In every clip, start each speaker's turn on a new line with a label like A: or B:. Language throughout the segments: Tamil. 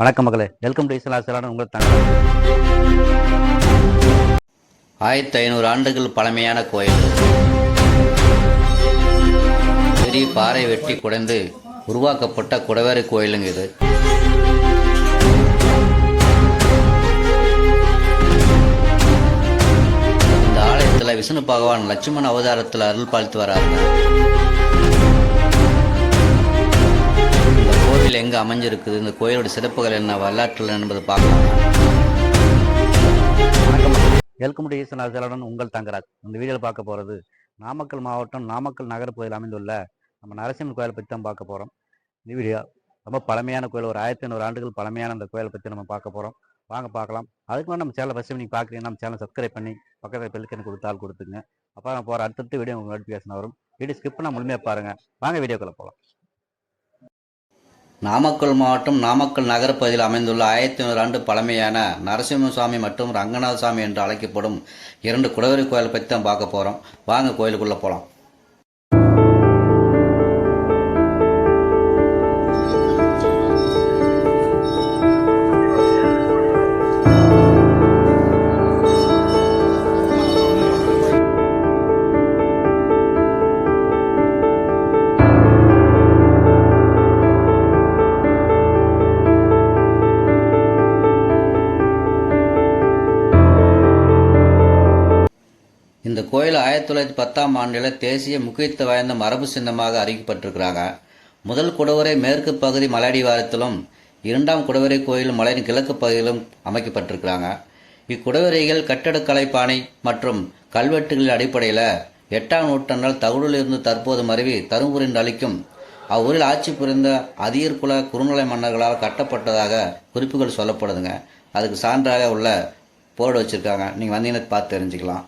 A: வணக்கம் மகளே. வெல்கம் டு இஸ்லாசலான உங்கள் தங்க.
B: ஆயிரத்தி ஐநூறு ஆண்டுகள் பழமையான கோயில். பெரிய பாறை வெட்டி குடைந்து உருவாக்கப்பட்ட குடவேறு கோயிலுங்க இது. இந்த ஆலயத்தில் விஷ்ணு பகவான் லட்சுமண அவதாரத்தில் அருள் பாலித்து வராங்க எங்கே அமைஞ்சிருக்குது? இந்த கோயிலோட சிறப்புகள் என்ன? வரலாற்றில் என்பதை பார்க்கலாம்.
A: வணக்கம். மகளே வெல்கம் டு உங்கள் தங்கராஜ். இந்த வீடியோவில் பார்க்க போகிறது நாமக்கல் மாவட்டம் நாமக்கல் நகர அமைந்துள்ள நம்ம நரசிம்மன் கோயிலை பற்றி தான் பார்க்க போகிறோம் இந்த வீடியோ ரொம்ப பழமையான கோயில். ஒரு ஆயிரத்தி ஐநூறு ஆண்டுகள் பழமையான அந்த கோயிலை பற்றி நம்ம பார்க்க போகிறோம் வாங்க பார்க்கலாம். அதுக்கு முன்னாடி நம்ம சேனலை ஃபஸ்ட்டு நீங்கள் பார்க்குறீங்க நம்ம சேனல் சப்ஸ்கிரைப் பண்ணி பக்கத்தில் பெல்லுக்கு கொடுத்தால் கொடுத்துங்க அப்போ நான் போகிற அடுத்தடுத்து வீடியோ உங்களுக்கு நோட்டிஃபிகேஷன் வரும். வீடியோ ஸ்கிப் பண்ணால் முழுமையாக பாருங்கள் வாங்க வீடியோக்குள்ளே போகலாம்
B: நாமக்கல் மாவட்டம் நாமக்கல் நகரப்பகுதியில் அமைந்துள்ள ஆயிரத்தி நூறு ஆண்டு பழமையான நரசிம்மசாமி மற்றும் ரங்கநாத சாமி என்று அழைக்கப்படும் இரண்டு குடவரி கோயிலை பற்றி தான் பார்க்க போகிறோம் வாங்க கோயிலுக்குள்ளே போகலாம் கோயில் ஆயிரத்தி தொள்ளாயிரத்தி பத்தாம் ஆண்டில் தேசிய முக்கியத்துவம் வாய்ந்த மரபு சின்னமாக அறிவிக்கப்பட்டிருக்கிறாங்க. முதல் குடவரை மேற்கு பகுதி மலையடிவாரத்திலும் இரண்டாம் குடவரை கோயில் மலையின் கிழக்கு பகுதியிலும் அமைக்கப்பட்டிருக்கிறாங்க. இக்குடவரைகள் கட்டடக்கலை பாணி மற்றும் கல்வெட்டுகளின் அடிப்படையில் எட்டாம் நூற்றாண்டால் தகவலிலிருந்து தற்போது மருவி தருமபுரியின் அளிக்கும் அவ்வூரில் ஆட்சி புரிந்த அதியர்குல குறுநிலை மன்னர்களால் கட்டப்பட்டதாக குறிப்புகள் சொல்லப்படுதுங்க. அதுக்கு சான்றாக உள்ள போர்டு வச்சுருக்காங்க. நீங்கள் வந்தீங்கன்னா பார்த்து தெரிஞ்சுக்கலாம்.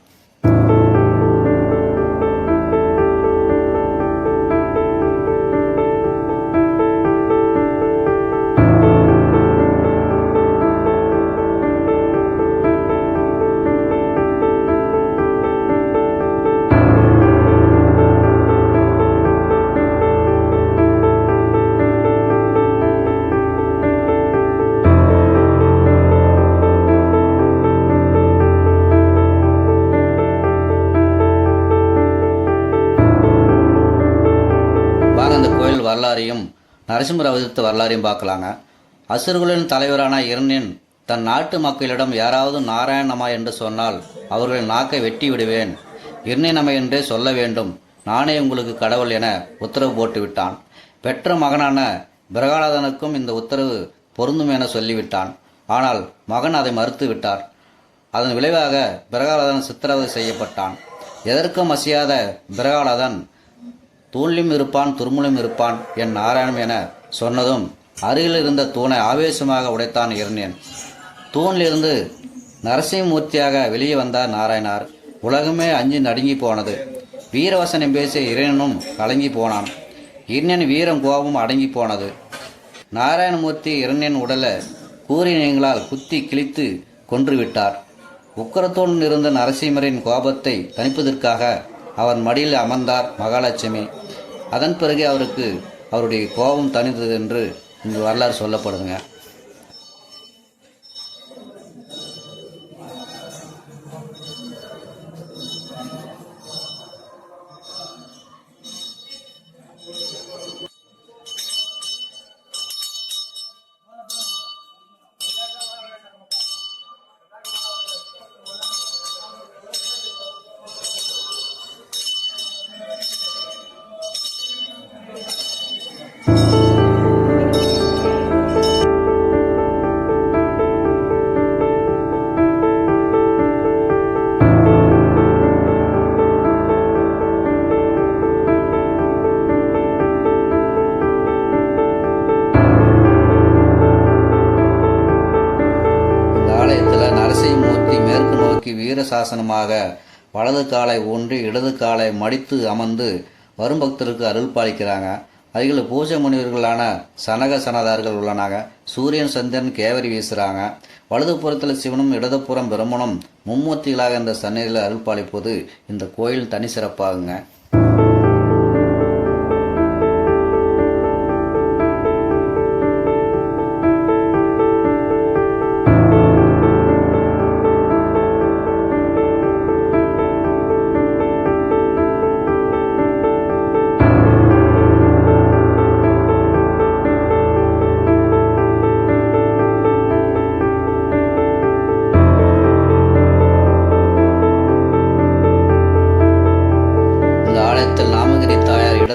B: நரசிம்மர் அவதரித்த வரலாறையும் பார்க்கலாங்க. அசுரர்களின் தலைவரான இரணியன் தன் நாட்டு மக்களிடம் யாராவது நாராயணமா என்று சொன்னால் அவர்களின் நாக்கை வெட்டி விடுவேன். இரணியனமை என்றே சொல்ல வேண்டும். நானே உங்களுக்கு கடவுள் என உத்தரவு போட்டுவிட்டான். பெற்ற மகனான பிரகாலாதனுக்கும் இந்த உத்தரவு பொருந்தும் என சொல்லிவிட்டான். ஆனால் மகன் அதை மறுத்து விட்டார். அதன் விளைவாக பிரகாலாதன் சித்திரவதை செய்யப்பட்டான். எதற்கும் அசையாத பிரகாலாதன் தூணிலும் இருப்பான் துருமுலும் இருப்பான் என் நாராயணம் என சொன்னதும் அருகில் இருந்த தூணை ஆவேசமாக உடைத்தான் இருந்தேன் தூணிலிருந்து நரசிம்மூர்த்தியாக வெளியே வந்தார் நாராயணார். உலகமே அஞ்சு நடுங்கி போனது. வீரவசனம் பேசிய இரணனும் கலங்கி போனான். இரணியன் வீரம் கோபம் அடங்கி போனது. நாராயணமூர்த்தி இரணியன் உடலை கூறினங்களால் குத்தி கிழித்து கொன்று விட்டார் உக்கரத்துடன் இருந்த நரசிம்மரின் கோபத்தை தணிப்பதற்காக அவர் மடியில் அமர்ந்தார் மகாலட்சுமி. அதன் பிறகு அவருக்கு அவருடைய கோபம் தணிந்தது என்று இந்த வரலாறு சொல்லப்படுதுங்க. வீரசாசனமாக வலது காலை ஊன்றி இடது காலை மடித்து அமர்ந்து வரும் பக்தருக்கு அருள் பாலிக்கிறாங்க. அருகில் பூஜை முனிவர்களான சனக சனதார்கள் உள்ளனாங்க சூரியன் சந்திரன் கேவரி வீசுகிறாங்க வலதுபுறத்தில் சிவனும் இடதுபுறம் பிரம்மனும் மும்மூர்த்திகளாக இந்த சன்னதியில் அருள் பாலிப்பது இந்த கோயில் தனி சிறப்பாகுங்க.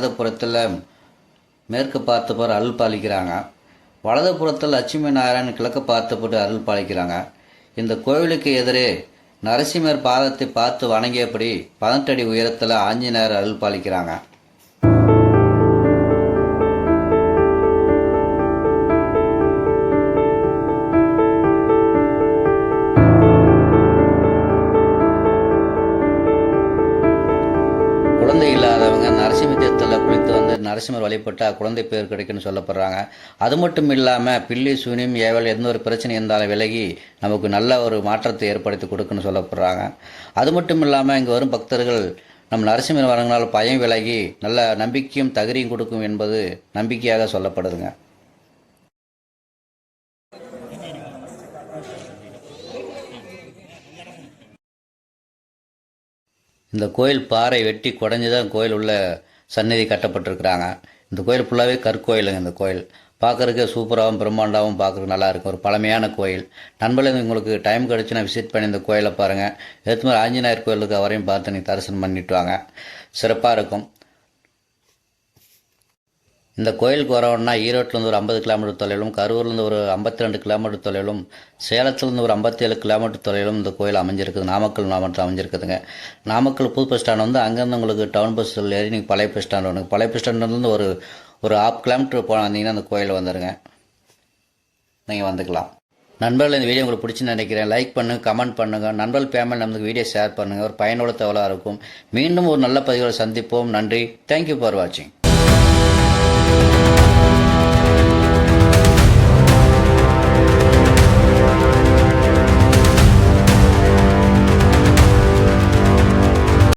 B: புறத்தில் மேற்கு பார்த்தபோர் அருள் பாலிக்கிறாங்க. வலது புறத்தில் லட்சுமி நாராயணன் கிழக்கு பார்த்தபோட்டு அருள் பாலிக்கிறாங்க. இந்த கோவிலுக்கு எதிரே நரசிம்மர் பாதத்தை பார்த்து வணங்கியபடி பதினெட்டு அடி உயரத்தில் ஆஞ்சநேயர் அருள் பாலிக்கிறாங்க. நரசிம்மர் வழிபட்டால் குழந்தை பேர் கிடைக்குன்னு சொல்லப்படுறாங்க. அது மட்டும் இல்லாமல் பில்லி சூனியம் ஏவல் எந்த ஒரு பிரச்சனை இருந்தாலும் விலகி நமக்கு நல்ல ஒரு மாற்றத்தை ஏற்படுத்தி கொடுக்குன்னு சொல்லப்படுறாங்க. அது மட்டும் இல்லாமல் இங்கே வரும் பக்தர்கள் நம் நரசிம்மர் வரங்களால் பயம் விலகி நல்ல நம்பிக்கையும் தகுதியும் கொடுக்கும் என்பது நம்பிக்கையாக சொல்லப்படுதுங்க. இந்த கோயில் பாறை வெட்டி குடஞ்சி தான் கோயில் உள்ள சந்நிதி கட்டப்பட்டிருக்கிறாங்க. இந்த கோயில் ஃபுல்லாகவே கற்கோயிலுங்க இந்த கோயில். பார்க்குறதுக்கு சூப்பராகவும் பிரம்மாண்டாகவும் பார்க்குறதுக்கு நல்லாயிருக்கும் ஒரு பழமையான கோயில். நண்பர்களே உங்களுக்கு டைம் கிடச்சுன்னா விசிட் பண்ணி இந்த கோயிலை பாருங்கள் ஏற்று மாதிரி ஆஞ்சநேயர் கோயிலுக்கு அவரையும் பார்த்து நீங்கள் தரிசனம் பண்ணிட்டு வாங்க. சிறப்பாக இருக்கும். இந்த கோயிலுக்கு வரணும்னா ஈரோட்டிலேருந்து ஒரு ஐம்பது கிலோமீட்டர் தொலைவிலும் கரூர்லேருந்து ஒரு ஐம்பத்தி ரெண்டு கிலோமீட்டர் தொலைவிலும் சேலத்துலேருந்து ஒரு ஐம்பத்தேழு கிலோமீட்டர் தொலைவிலும் இந்த கோயில் அமைஞ்சிருக்குது. நாமக்கல் மாவட்டத்தில் அமைஞ்சிருக்குதுங்க. நாமக்கல் புது பஸ் ஸ்டாண்ட் வந்து அங்கேருந்து உங்களுக்கு டவுன் பஸ்ஸில் ஏறி நீங்கள் பழைய பஸ் ஸ்டாண்ட் வரணும். பழைய பஸ் ஸ்டாண்ட்லேருந்து ஒரு ஒரு ஹாஃப் கிலோமீட்டர் போன வந்தீங்கன்னா அந்த கோயில் வந்துடுங்க நீங்கள் வந்துக்கலாம். நண்பர்கள் இந்த வீடியோ உங்களுக்கு பிடிச்சுன்னு நினைக்கிறேன். லைக் பண்ணுங்க கமெண்ட் பண்ணுங்க. நண்பர்கள் பேமெண்ட் நமக்கு வீடியோ ஷேர் பண்ணுங்க. ஒரு பயனுள்ள தகவலாக இருக்கும். மீண்டும் ஒரு நல்ல பதிவுகளை சந்திப்போம். நன்றி. தேங்க்யூ ஃபார் வாட்சிங்